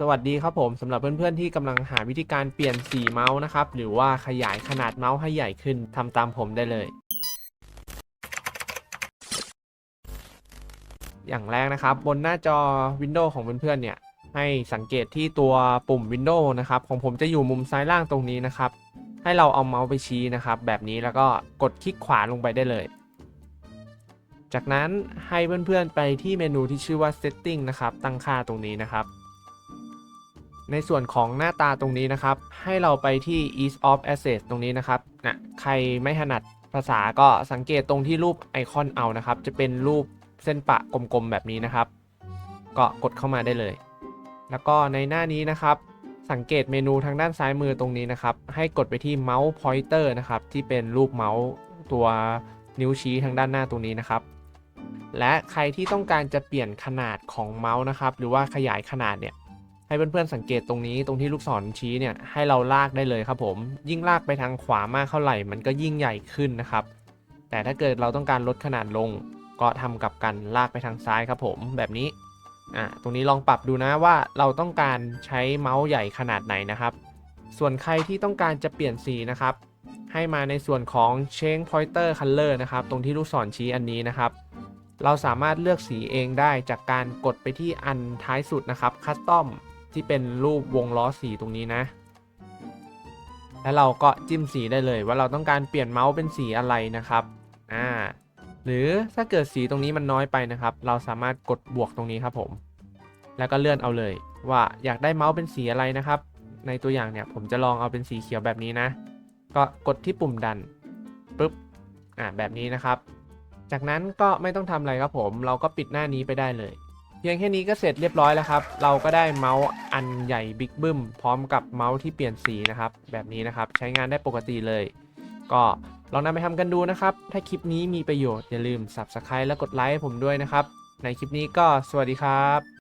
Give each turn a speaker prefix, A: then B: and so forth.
A: สวัสดีครับผมสำหรับเพื่อนๆที่กำลังหาวิธีการเปลี่ยนสีเมาส์นะครับ หรือว่าขยายขนาดเมาส์ให้ใหญ่ขึ้นทำตามผมได้เลย อย่างแรกนะครับ บนหน้าจอ Windows ของเพื่อนๆเนี่ยให้สังเกตที่ตัวปุ่ม Windows นะครับ ของผมจะอยู่มุมซ้ายล่างตรงนี้นะครับ ให้เราเอาเมาส์ไปชี้นะครับ แบบนี้แล้วก็กดคลิกขวาลงไปได้เลย จากนั้นให้เพื่อนๆไปที่เมนูที่ชื่อว่า Setting นะครับ ตั้งค่าตรงนี้นะครับ ในส่วนของหน้าตาตรงนี้นะครับ ให้เราไปที่ ease of access ตรงนี้นะครับนะใครไม่ถนัดภาษาก็สังเกตตรงที่รูปไอคอนเอานะครับ จะเป็นรูปเส้นปะกลมๆแบบนี้นะครับ ก็กดเข้ามาได้เลย แล้วก็ในหน้านี้นะครับ สังเกตเมนูทางด้านซ้ายมือตรงนี้นะครับ ให้กดไปที่เมาส์ pointer นะครับ ที่เป็นรูปเมาส์ตัวนิ้วชี้ทางด้านหน้าตรงนี้นะครับ และใครที่ต้องการจะเปลี่ยนขนาดของเมาส์นะครับ หรือว่าขยายขนาดเนี่ย ให้เพื่อนๆสังเกตตรงนี้ตรงที่ลูกศรชี้เนี่ยให้เราลากได้เลยครับผม ยิ่งลากไปทางขวามากเท่าไหร่ มันก็ยิ่งใหญ่ขึ้นนะครับ แต่ถ้าเกิดเราต้องการลดขนาดลง ก็ทำกับกันลากไปทางซ้ายครับผมแบบนี้อ่าตรงนี้ลองปรับดูนะว่าเราต้องการใช้เมาส์ใหญ่ขนาดไหนนะครับ ส่วนใครที่ต้องการจะเปลี่ยนสีนะครับ ให้มาในส่วนของ change pointer color นะครับ ตรงที่ลูกศรชี้อันนี้นะครับเราสามารถเลือกสีเองได้จากการกดไปที่อันท้ายสุดนะครับ custom ที่เป็นรูปวงล้อสีตรงนี้นะ แล้วเราก็จิ้มสีได้เลยว่าเราต้องการเปลี่ยนเมาส์เป็นสีอะไรนะครับอ่าหรือถ้าเกิดสีตรงนี้มันน้อยไปนะครับ เราสามารถกดบวกตรงนี้ครับผม แล้วก็เลื่อนเอาเลย ว่าอยากได้เมาส์เป็นสีอะไรนะครับ ในตัวอย่างเนี่ยผมจะลองเอาเป็นสีเขียวแบบนี้นะ ก็กดที่ปุ่มดันปุ๊บอ่าแบบนี้นะครับ จากนั้นก็ไม่ต้องทำอะไรครับผม เราก็ปิดหน้านี้ไปได้เลย เพียงแค่นี้ก็เสร็จเรียบร้อยแล้วครับ เราก็ได้เมาส์อันใหญ่บิ๊กบึ้มพร้อมกับเมาส์ที่เปลี่ยนสีนะครับ แบบนี้นะครับใช้งานได้ปกติเลย ก็ลองนำไปทำกันดูนะครับ ถ้าคลิปนี้มีประโยชน์อย่าลืม Subscribe และกดไลค์ให้ผมด้วยนะครับ ในคลิปนี้ก็สวัสดีครับ